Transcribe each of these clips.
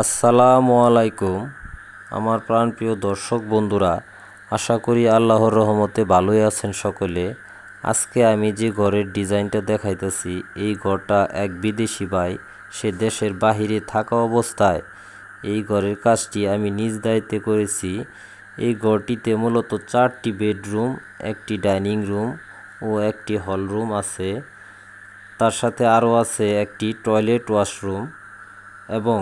আসসালামু আলাইকুম। আমার প্রাণপ্রিয় দর্শক বন্ধুরা, আশা করি আল্লাহর রহমতে ভালোই আছেন সকলে। আজকে আমি যে ঘরের ডিজাইনটা দেখাইতেছি, এই ঘরটা এক বিদেশি ভাই, সে দেশের বাহিরে থাকা অবস্থায় এই ঘরের কাজটি আমি নিজ দায়িত্বে করেছি। এই ঘরটিতে মূলত চারটি বেডরুম, একটি ডাইনিং রুম ও একটি হল রুম আছে। তার সাথে আরও আছে একটি টয়লেট ওয়াশরুম এবং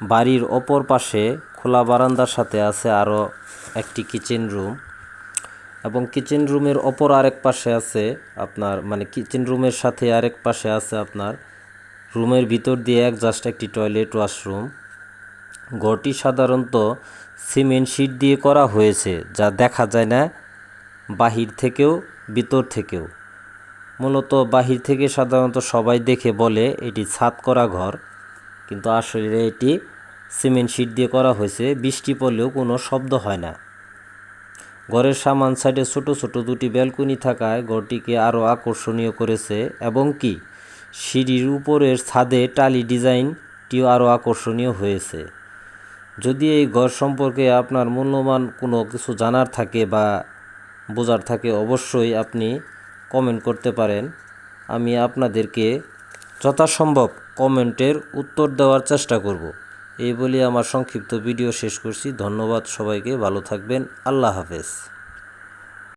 বাড়ির অপর পাশে খোলা বারান্দার সাথে আছে আরও একটি কিচেন রুম এবং কিচেন রুমের অপর আরেক পাশে আছে আপনার মানে কিচেন রুমের সাথে আরেক পাশে আছে আপনার রুমের ভিতর দিয়ে এক জাস্ট একটি টয়লেট ওয়াশরুম ঘরটি সাধারণত সিমেন্ট শিট দিয়ে করা হয়েছে, যা দেখা যায় না বাহির থেকেও, ভিতর থেকেও। মূলত বাহির থেকে সাধারণত সবাই দেখে বলে এটি ছাদ করা ঘর। কিন্তু আসলে এটি সিমেন্ট শিট দিয়ে করা হয়েছে, বৃষ্টি পড়লেও কোনো শব্দ হয় না। ঘরের সামান সাইডে ছোট ছোট দুটি ব্যালকনি থাকায় ঘরটিকে আরও আকর্ষণীয় করেছে এবং কি, সিঁড়ির উপরের ছাদে টালি ডিজাইনটিও আরও আকর্ষণীয় হয়েছে। যদি এই ঘর সম্পর্কে আপনার মূল্যবান কোনো কিছু জানার থাকে বা বোঝার থাকে, অবশ্যই আপনি কমেন্ট করতে পারেন। আমি আপনাদেরকে যথাসম্ভব কমেন্টের উত্তর দেওয়ার চেষ্টা করব। এই বলে আমার সংক্ষিপ্ত ভিডিও শেষ করছি। ধন্যবাদ সবাইকে। ভালো থাকবেন। আল্লাহ হাফেজ।